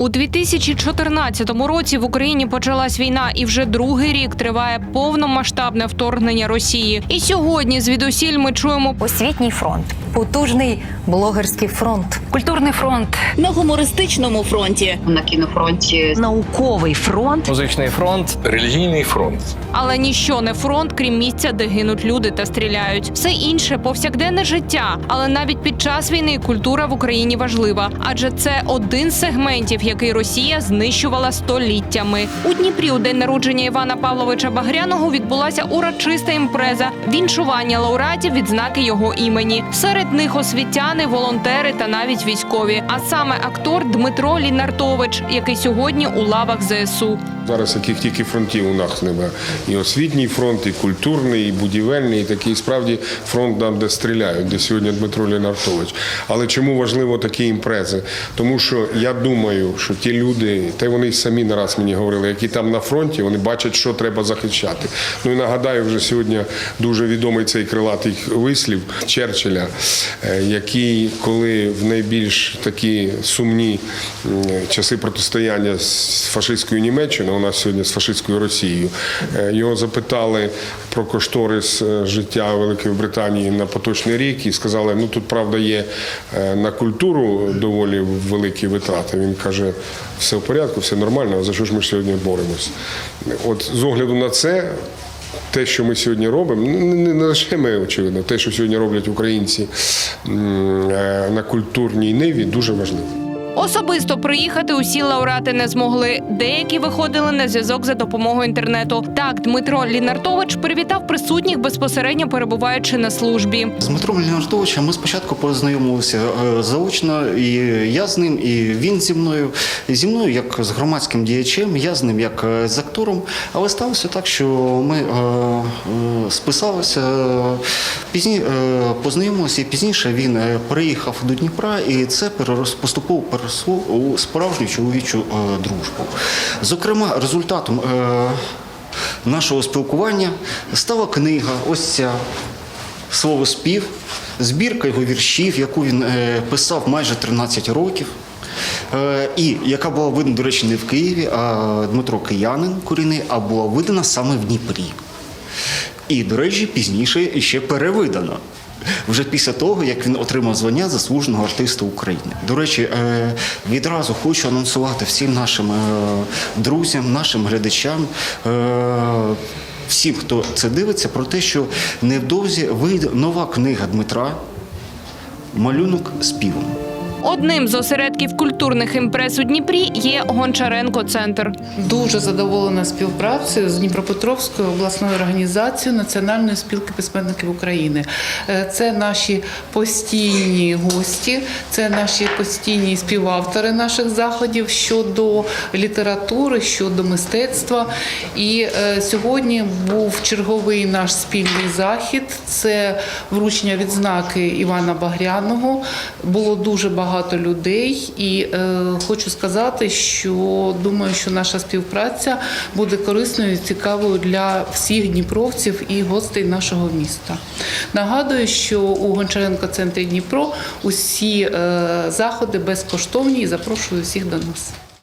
У 2014 році в Україні почалась війна, і вже другий рік триває повномасштабне вторгнення Росії. І сьогодні звідусіль ми чуємо Освітній фронт, потужний блогерський фронт, Культурний фронт, на гумористичному фронті. на кінофронті науковий фронт, Музичний фронт, релігійний фронт. Але ніщо не фронт, крім місця, де гинуть люди та стріляють. Все інше повсякденне життя. Але навіть під час війни культура в Україні важлива, адже це один з сегментів, який Росія знищувала століттями. У Дніпрі у день народження Івана Павловича Багряного відбулася урочиста імпреза віншування лауреатів відзнаки його імені. Серед них освітяни, волонтери та навіть військові. А саме актор Дмитро Лінартович, який сьогодні у лавах ЗСУ. Зараз яких тільки фронтів у нас немає. І освітній фронт, і культурний, і будівельний, і такий справді фронт там, де стріляють, де сьогодні Дмитро Лінартович. Але чому важливо такі імпрези? Тому що я думаю, що ті люди, й вони й самі не раз мені говорили, які там на фронті, вони бачать, що треба захищати. Ну і нагадаю, вже сьогодні дуже відомий цей крилатий вислів Черчилля, е, який, коли в найбільш такі сумні часи протистояння з фашистською Німеччиною, у нас сьогодні з фашистською Росією, е, його запитали про кошторис е, життя Великої Британії на поточний рік і сказали, ну тут правда є на культуру доволі великі витрати. Він каже, все в порядку, все нормально, а за що ж ми сьогодні боремось? От з огляду на це. Те, що ми сьогодні робимо, ну, не лише ми, очевидно, те, що сьогодні роблять українці е, на культурній ниві, дуже важливо. Особисто приїхати усі лауреати не змогли. Деякі виходили на зв'язок за допомогою інтернету. Так, Дмитро Лінартович привітав присутніх безпосередньо перебуваючи на службі. З Дмитром Леонардовичем ми спочатку познайомилися е, заочно, і я з ним, і він зі мною. Зі мною як з громадським діячем, я з ним як е, з актором. Але сталося так, що ми е, списалися пізні, е, познайомилися, і пізніше він переїхав до Дніпра, і це поступово переросло у справжню чоловічу е, дружбу. Зокрема, результатом. Е, Нашого спілкування стала книга, ось ця словоспів, збірка його віршів, яку він е, писав майже 13 років. І яка була видана, до речі, не в Києві, а Дмитро Киянин корінний, а була видана саме в Дніпрі. І, до речі, пізніше ще перевидана. Вже після того, як він отримав звання заслуженого артиста України. До речі, е, відразу хочу анонсувати всім нашим е, друзям, нашим глядачам, е, всім, хто це дивиться, про те, що невдовзі вийде нова книга Дмитра Малюнок співом. Одним з осередків культурних імпрес у Дніпрі є Гончаренко Центр. Дуже задоволена співпрацею з Дніпропетровською обласною організацією Національної спілки письменників України. Е, Це наші постійні гості, це наші постійні співавтори наших заходів щодо літератури, щодо мистецтва. І е, сьогодні був черговий наш спільний захід. Це вручення відзнаки Івана Багряного. Було дуже багато людей, і е, хочу сказати, що думаю, що наша співпраця буде корисною і цікавою для всіх дніпровців і гостей нашого міста. Нагадую, що у Гончаренко центрі Дніпро усі е, заходи безкоштовні і запрошую всіх до нас.